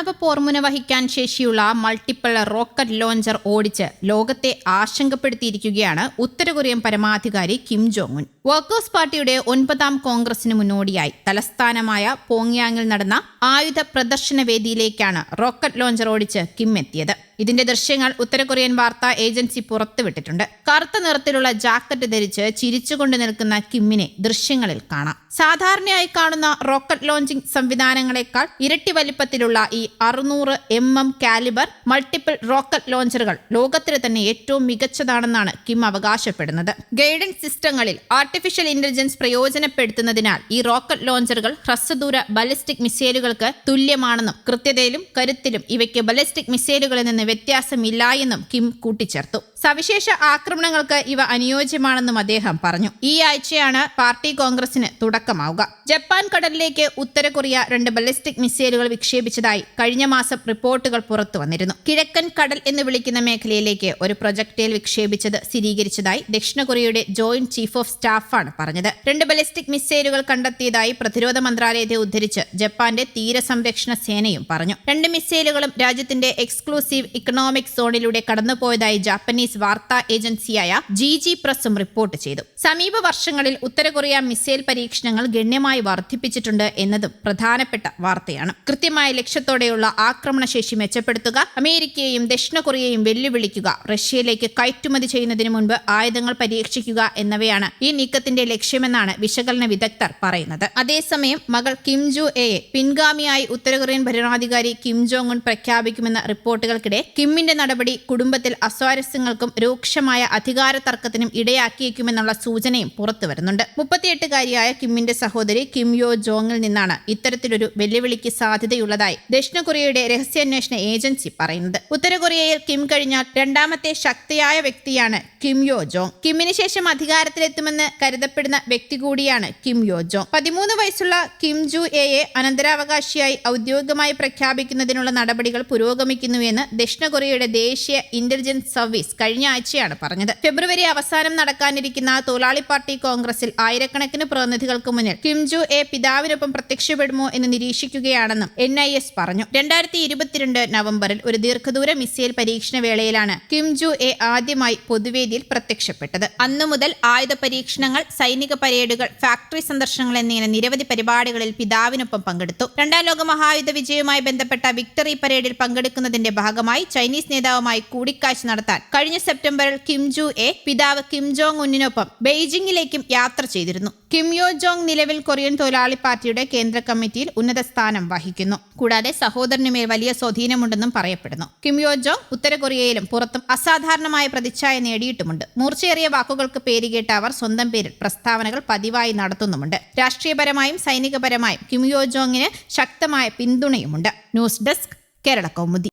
ആണവ പോർമുന വഹിക്കാൻ ശേഷിയുള്ള മൾട്ടിപ്പിൾ റോക്കറ്റ് ലോഞ്ചർ ഓടിച്ച് ലോകത്തെ ആശങ്കപ്പെടുത്തിയിരിക്കുകയാണ് ഉത്തരകൊറിയൻ പരമാധികാരി കിം ജോങ് ഉൻ വർക്കേഴ്സ് പാർട്ടിയുടെ ഒൻപതാം കോൺഗ്രസിന് മുന്നോടിയായി തലസ്ഥാനമായ പോങ്യാങ്ങിൽ നടന്ന ആയുധ പ്രദർശന വേദിയിലേക്കാണ് റോക്കറ്റ് ലോഞ്ചർ ഓടിച്ച് കിം എത്തിയത്. ഇതിന്റെ ദൃശ്യങ്ങൾ ഉത്തര കൊറിയൻ വാർത്താ ഏജൻസി പുറത്തുവിട്ടിട്ടുണ്ട്. കറുത്ത നിറത്തിലുള്ള ജാക്കറ്റ് ധരിച്ച് ചിരിച്ചുകൊണ്ട് നിൽക്കുന്ന കിമ്മിനെ ദൃശ്യങ്ങളിൽ കാണാം. സാധാരണയായി കാണുന്ന റോക്കറ്റ് ലോഞ്ചിങ് സംവിധാനങ്ങളെക്കാൾ ഇരട്ടി വലിപ്പത്തിലുള്ള ഈ അറുന്നൂറ് M M calibre multiple rocket ലോഞ്ചറുകൾ ലോകത്തിലെ തന്നെ ഏറ്റവും മികച്ചതാണെന്നാണ് കിം അവകാശപ്പെടുന്നത്. ഗൈഡൻസ് സിസ്റ്റങ്ങളിൽ ആർട്ടിഫിഷ്യൽ ഇന്റലിജൻസ് പ്രയോജനപ്പെടുത്തുന്നതിനാൽ ഈ റോക്കറ്റ് ലോഞ്ചറുകൾ ഹ്രസ്വദൂര ബലിസ്റ്റിക് മിസൈലുകൾക്ക് തുല്യമാണെന്നും കൃത്യതയിലും കരുത്തിലും ഇവയ്ക്ക് ബലിസ്റ്റിക് മിസൈലുകളിൽ നിന്ന് വ്യത്യാസമില്ല എന്നും കിം കൂട്ടിച്ചേർത്തു. സവിശേഷ ആക്രമണങ്ങൾക്ക് ഇവ അനുയോജ്യമാണെന്നും അദ്ദേഹം പറഞ്ഞു. ഈ ആഴ്ചയാണ് പാർട്ടി കോൺഗ്രസിന് തുടക്കമാവുക. ജപ്പാൻ കടലിലേക്ക് ഉത്തര കൊറിയ രണ്ട് ബലിസ്റ്റിക് മിസൈലുകൾ വിക്ഷേപിച്ചതായി കഴിഞ്ഞ മാസം റിപ്പോർട്ടുകൾ പുറത്തു വന്നിരുന്നു. കിഴക്കൻ കടൽ എന്ന് വിളിക്കുന്ന മേഖലയിലേക്ക് ഒരു പ്രൊജക്ടൈൽ വിക്ഷേപിച്ചത് സ്ഥിരീകരിച്ചതായി ദക്ഷിണ കൊറിയയുടെ ജോയിന്റ് ചീഫ് ഓഫ് സ്റ്റാഫാണ് പറഞ്ഞത്. രണ്ട് ബലിസ്റ്റിക് മിസൈലുകൾ കണ്ടെത്തിയതായി പ്രതിരോധ മന്ത്രാലയത്തെ ഉദ്ധരിച്ച് ജപ്പാന്റെ തീരസംരക്ഷണ സേനയും പറഞ്ഞു. രണ്ട് മിസൈലുകളും രാജ്യത്തിന്റെ എക്സ്ക്ലൂസീവ് ഇക്കണോമിക് സോണിലൂടെ കടന്നുപോയതായി ജാപ്പനീസ് വാർത്താ ഏജൻസിയായ ജി ജി പ്രസും റിപ്പോർട്ട് ചെയ്തു. സമീപ വർഷങ്ങളിൽ ഉത്തര കൊറിയ മിസൈൽ പരീക്ഷണങ്ങൾ ഗണ്യമായി വർദ്ധിപ്പിച്ചിട്ടുണ്ട് എന്നതും പ്രധാനപ്പെട്ട വാർത്തയാണ്. കൃത്യമായ ലക്ഷ്യത്തോടെയുള്ള ആക്രമണശേഷി മെച്ചപ്പെടുത്തുക അമേരിക്കയെയും ദക്ഷിണ കൊറിയയും വെല്ലുവിളിക്കുക റഷ്യയിലേക്ക് കയറ്റുമതി ചെയ്യുന്നതിന് മുൻപ് ആയുധങ്ങൾ പരീക്ഷിക്കുക എന്നിവയാണ് ഈ നീക്കത്തിന്റെ ലക്ഷ്യമെന്നാണ് വിശകലന വിദഗ്ധർ പറയുന്നത്. അതേസമയം മകൾ കിം ജു എയെ പിൻഗാമിയായി ഉത്തര കൊറിയൻ ഭരണാധികാരി കിം ജോങ് ഉൺ പ്രഖ്യാപിക്കുമെന്ന റിപ്പോർട്ടുകൾക്കിടെ കിമ്മിന്റെ നടപടി കുടുംബത്തിൽ അസ്വാരസ്യങ്ങൾക്കും രൂക്ഷമായ അധികാര തർക്കത്തിനും ഇടയാക്കിയേക്കുമെന്നുള്ള സൂചനയും പുറത്തു വരുന്നുണ്ട് മുപ്പത്തിയെട്ടുകാരിയായ കിമ്മിന്റെ സഹോദരി കിം യോ ജോങ്ങിൽ നിന്നാണ് ഇത്തരത്തിലൊരു വെല്ലുവിളിക്ക് സാധ്യതയുള്ളതായി ദക്ഷിണ കൊറിയയുടെ രഹസ്യാന്വേഷണ ഏജൻസി പറയുന്നത്. ഉത്തര കൊറിയയിൽ കിം കഴിഞ്ഞാൽ രണ്ടാമത്തെ ശക്തിയായ വ്യക്തിയാണ് കിം യോ ജോങ്. കിമ്മിന് ശേഷം അധികാരത്തിലെത്തുമെന്ന് കരുതപ്പെടുന്ന വ്യക്തി കൂടിയാണ് കിം യോ ജോങ്. പതിമൂന്ന് വയസ്സുള്ള കിം ജു എയെ അനന്തരാവകാശിയായി ഔദ്യോഗികമായി പ്രഖ്യാപിക്കുന്നതിനുള്ള നടപടികൾ പുരോഗമിക്കുന്നുവെന്ന് ദക്ഷിണ കൊറിയയുടെ ദേശീയ ഇന്റലിജൻസ് സർവീസ് കഴിഞ്ഞ ആഴ്ചയാണ് പറഞ്ഞത്. ഫെബ്രുവരി അവസാനം നടക്കാനിരിക്കുന്ന തൊഴിലാളി പാർട്ടി കോൺഗ്രസിൽ ആയിരക്കണക്കിന് പ്രതിനിധികൾക്ക് മുന്നിൽ കിംജു എ പിതാവിനൊപ്പം പ്രത്യക്ഷപ്പെടുമോ എന്ന് നിരീക്ഷിക്കുകയാണെന്നും എൻ ഐ എസ് പറഞ്ഞു. രണ്ടായിരത്തി ഇരുപത്തിരണ്ട് നവംബറിൽ ഒരു ദീർഘദൂര മിസൈൽ പരീക്ഷണ വേളയിലാണ് കിംജു എ ആദ്യമായി പൊതുവേദിയിൽ പ്രത്യക്ഷപ്പെട്ടത്. അന്നു മുതൽ ആയുധ പരീക്ഷണങ്ങൾ സൈനിക പരേഡുകൾ ഫാക്ടറി സന്ദർശനങ്ങൾ എന്നിങ്ങനെ നിരവധി പരിപാടികളിൽ പിതാവിനൊപ്പം പങ്കെടുത്തു. രണ്ടാം ലോക മഹായുദ്ധ വിജയവുമായി ബന്ധപ്പെട്ട വിക്ടറി പരേഡിൽ പങ്കെടുക്കുന്നതിന്റെ ഭാഗമായി ചൈനീസ് നേതാവുമായി കൂടിക്കാഴ്ച നടത്താൻ കഴിഞ്ഞ സെപ്റ്റംബറിൽ കിം ജു എ പിതാവ് കിം ജോങ് ഉന്നിനൊപ്പം ബെയ്ജിംഗിലേക്കും യാത്ര ചെയ്തിരുന്നു. കിം യോ ജോങ് നിലവിൽ കൊറിയൻ തൊഴിലാളി പാർട്ടിയുടെ കേന്ദ്ര കമ്മിറ്റിയിൽ ഉന്നത സ്ഥാനം വഹിക്കുന്നു. കൂടാതെ സഹോദരനുമേൽ വലിയ സ്വാധീനമുണ്ടെന്നും പറയപ്പെടുന്നു. കിം യോ ജോങ് ഉത്തര കൊറിയയിലും പുറത്തും അസാധാരണമായ പ്രതിച്ഛായ നേടിയിട്ടുമുണ്ട്. മൂർച്ചയേറിയ വാക്കുകൾക്ക് പേരുകേട്ട അവർ സ്വന്തം പേരിൽ പ്രസ്താവനകൾ പതിവായി നടത്തുന്നുമുണ്ട്. രാഷ്ട്രീയപരമായും സൈനികപരമായും കിം യോ ജോങ്ങിന് ശക്തമായ പിന്തുണയുമുണ്ട്. News desk Kerala Kaumudi.